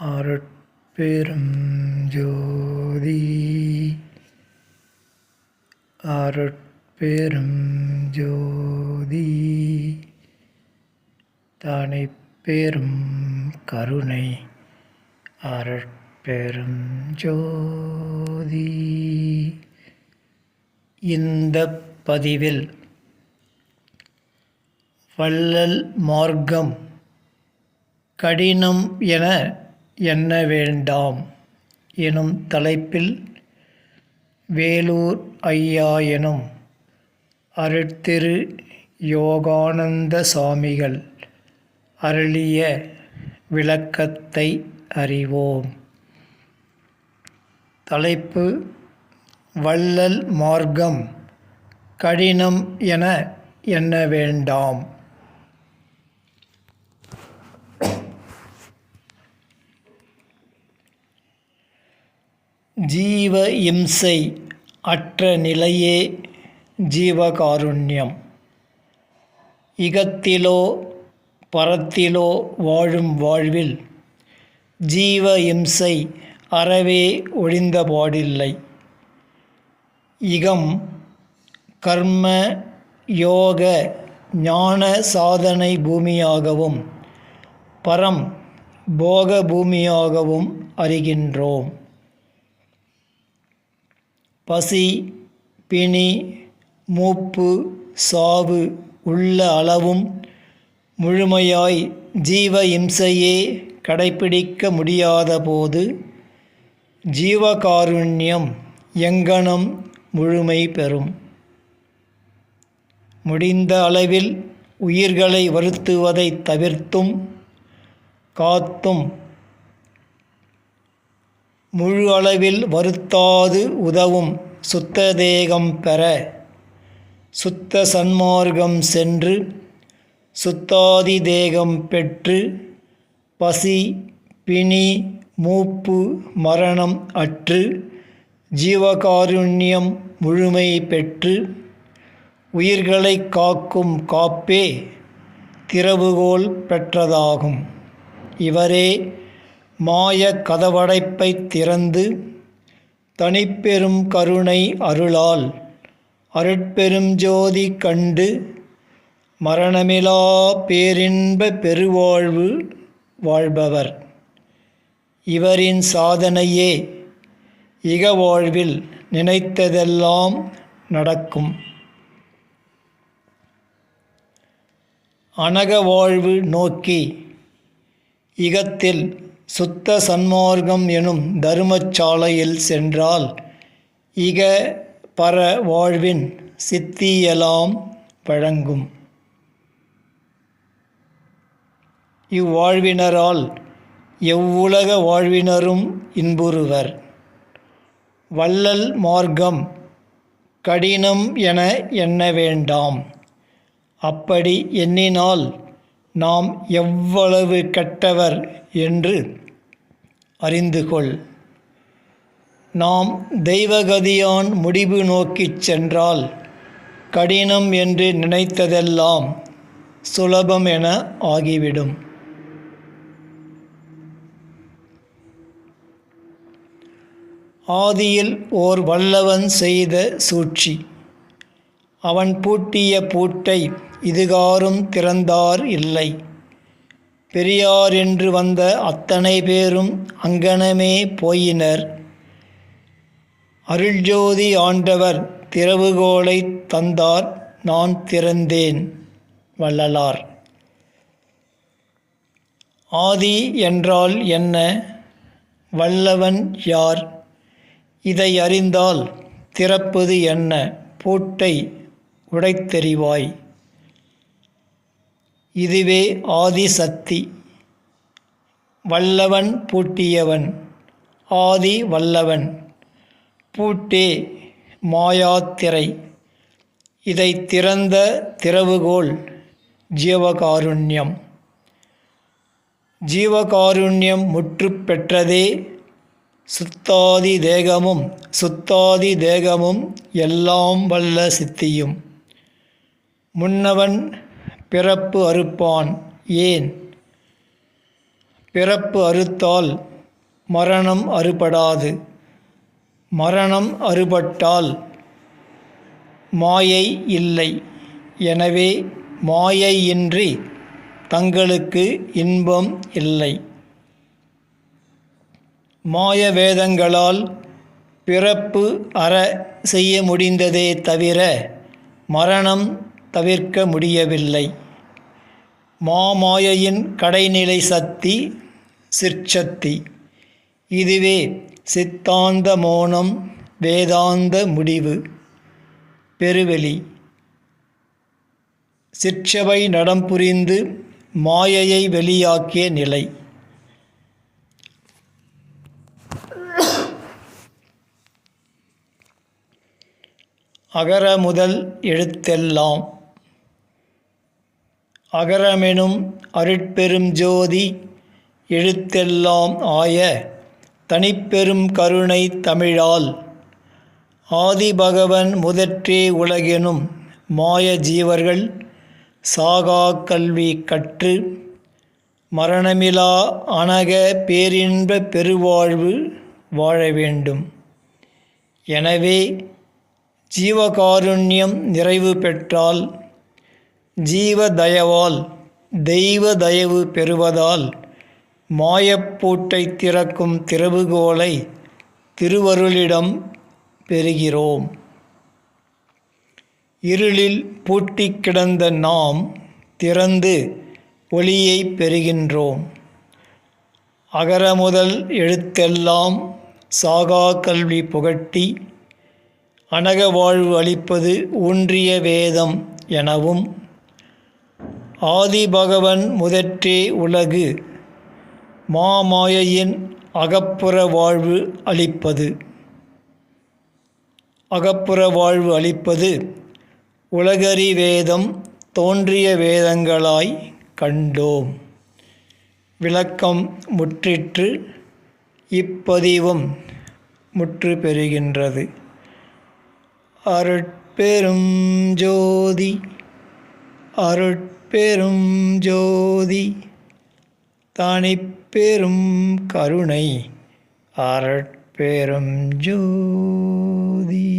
அருட்பெரும் ஜோதி அருட்பெரும் ஜோதி தானை பெரும் கருணை. அருட்பெரும் ஜோதி இந்த பதிவில் வள்ளல் மார்க்கம் கடினம் என எண்ண வேண்டாம்? எனும் தலைப்பில் வேலூர் ஐயா எனும் அருட்திரு யோகானந்த சாமிகள் அருளிய விளக்கத்தை அறிவோம். தலைப்பு வள்ளல் மார்க்கம் கடினம் என எண்ண வேண்டாம்? ஜீவ இம்சை அற்ற நிலையே ஜீவகாருண்யம். இகத்திலோ பரத்திலோ வாழும் வாழ்வில் ஜீவ இம்சை அறவே ஒழிந்தபாடில்லை இகம் கர்ம யோக ஞான சாதனை பூமியாகவும் பரம் போக பூமியாகவும் அறிகின்றோம். பசி பிணி மூப்பு சாவு உள்ள அளவும் முழுமையாய் ஜீவ இம்சையே கடைப்பிடிக்க முடியாத போது ஜீவகாருண்யம் எங்கனம் முழுமை பெறும். முடிந்த அளவில் உயிர்களை வருத்துவதை தவிர்த்தும் காத்தும் முழு அளவில் வருத்தாது உதவும் சுத்த தேகம் பெற. சுத்த சன்மார்க்கம் சென்று சுத்தாதி தேகம் பெற்று பசி பிணி மூப்பு மரணம் அற்று ஜீவகாருண்யம் முழுமை பெற்று உயிர்களை காக்கும் காப்பே திறவுகோல் பெற்றதாகும். இவரே மாய கதவடைப்பைத் திறந்து தனிப்பெரும் கருணை அருளால் அருட்பெரும் ஜோதி கண்டு மரணமிலா பேரின்ப பெருவாழ்வு வாழ்பவர். இவரின் சாதனையே இகவாழ்வில் நினைத்ததெல்லாம் நடக்கும். அனக வாழ்வு நோக்கி இகத்தில் சுத்த சன்மார்க்கம் எனும் தருமச்சாலையில் சென்றால் இக பர வாழ்வின் சித்தியெல்லாம் வழங்கும். இவ்வாழ்வினரால் எவ்வுலக வாழ்வினரும் இன்புறுவர். வள்ளல் மார்க்கம் கடினம் என எண்ண வேண்டாம். அப்படி எண்ணினால் நாம் எவ்வளவு கெட்டவர் என்று அறிந்து கொள் நாம் தெய்வகதியான் முடிவு நோக்கிச் சென்றால் கடினம் என்று நினைத்ததெல்லாம் சுலபம் என ஆகிவிடும். ஆதியில் ஓர் வல்லவன் செய்த சூழ்ச்சி. அவன் பூட்டிய பூட்டை இதுகாரும் திறந்தார் இல்லை. பெரியார் என்று வந்த அத்தனை பேரும் அங்கனமே போயினர். அருள்ஜோதி ஆண்டவர் திறவுகோலை தந்தார் நான் திறந்தேன் வள்ளலார். ஆதி என்றால் என்ன? வல்லவன் யார்? இதை அறிந்தால் திறப்பது என்ன? பூட்டை உடைத்தெறிவாய். இதுவே ஆதி சக்தி வல்லவன் பூட்டியவன் ஆதி வல்லவன் பூட்டே மாயாத்திரை. இதை திறந்த திறவுகோல் ஜீவகாருண்யம். ஜீவகாருண்யம் முற்று பெற்றதே சுத்தாதி தேகமும் சுத்தாதி தேகமும் எல்லாம் வல்ல சித்தியும். முன்னவன் பிறப்பு அறுப்பான். ஏன்? பிறப்பு அறுத்தால் மரணம் அறுபடாது. மரணம் அறுபட்டால் மாயை இல்லை. எனவே மாயையின்றி தங்களுக்கு இன்பம் இல்லை. மாய வேதங்களால் பிறப்பு அற செய்ய முடிந்ததே தவிர மரணம் தவிர்க்க முடியவில்லை. மாமாயையின் கடைநிலை சக்தி சிற்சக்தி இதுவே சித்தாந்த மோனம் வேதாந்த முடிவு. பெருவெளி. சிற்சபை நடம் புரிந்து மாயையை வெளியாக்கிய நிலை. அகர முதல் எழுத்தெல்லாம். அகரமெனும் அருட்பெரும் ஜோதி எழுத்தெல்லாம் ஆய தனிப்பெரும் கருணை தமிழால். ஆதிபகவன் முதற்றே உலகெனும் மாய ஜீவர்கள் சாகா கல்வி கற்று மரணமிலா அனக பேரின்ப பெருவாழ்வு வாழ வேண்டும். எனவே ஜீவகாருண்யம் நிறைவு பெற்றால் ஜீவதயவால் தெய்வ தயவு பெறுவதால் மாயப்பூட்டை திறக்கும் திறவுகோலை திருவருளிடம் பெறுகிறோம். இருளில் பூட்டி கிடந்த நாம் திறந்து ஒளியை பெறுகின்றோம். அகர முதல் எழுத்தெல்லாம் சாகா கல்வி புகட்டி அனக வாழ்வு அளிப்பது ஊன்றிய வேதம் எனவும் ஆதிபகவன் முதற்றே உலகு மாமாயையின் அகப்புற வாழ்வு அளிப்பது. அகப்புற வாழ்வு அளிப்பது உலகறி வேதம் தோன்றிய வேதங்களாய் கண்டோம். விளக்கம் முற்றிற்று இப்பதிவும் முற்று பெறுகின்றது. அருட்பெரும் ஜோதி அருட் பெரும் ஜோதி தனிப்பெரும் கருணை அருட்பெரும் ஜோதி.